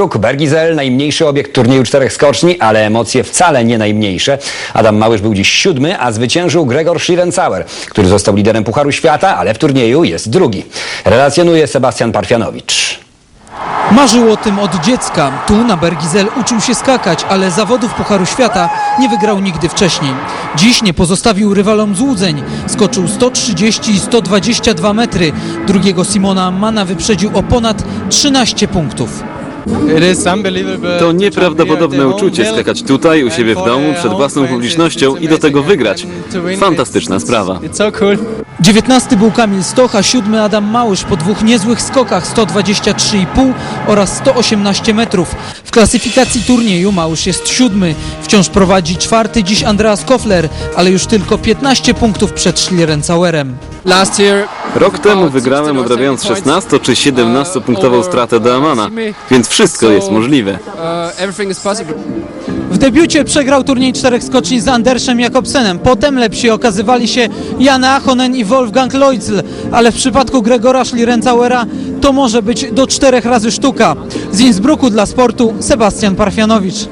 Kruk, Bergizel, najmniejszy obiekt turnieju czterech skoczni, ale emocje wcale nie najmniejsze. Adam Małysz był dziś siódmy, a zwyciężył Gregor Schlierencauer, który został liderem Pucharu Świata, ale w turnieju jest drugi. Relacjonuje Sebastian Parfianowicz. Marzył o tym od dziecka. Tu na Bergizel uczył się skakać, ale zawodów Pucharu Świata nie wygrał nigdy wcześniej. Dziś nie pozostawił rywalom złudzeń. Skoczył 130 i 122 metry. Drugiego Simona Mana wyprzedził o ponad 13 punktów. To nieprawdopodobne uczucie skakać tutaj, u siebie w domu, przed własną publicznością i do tego wygrać. Fantastyczna sprawa. 19 był Kamil Stoch, a 7 Adam Małysz po dwóch niezłych skokach 123,5 oraz 118 metrów. W klasyfikacji turnieju Małysz jest siódmy. Wciąż prowadzi czwarty dziś Andreas Kofler, ale już tylko 15 punktów przed Schlierencauerem. Rok temu wygrałem odrabiając 16 czy 17 punktową stratę do Amana, więc wszystko jest możliwe. W debiucie przegrał turniej czterech skoczni z Andersem Jakobsenem. Potem lepsi okazywali się Jan Achonen i Wolfgang Leutzel, ale w przypadku Gregora Schlierencauera to może być do czterech razy sztuka. Z Innsbrucku dla sportu Sebastian Parfianowicz.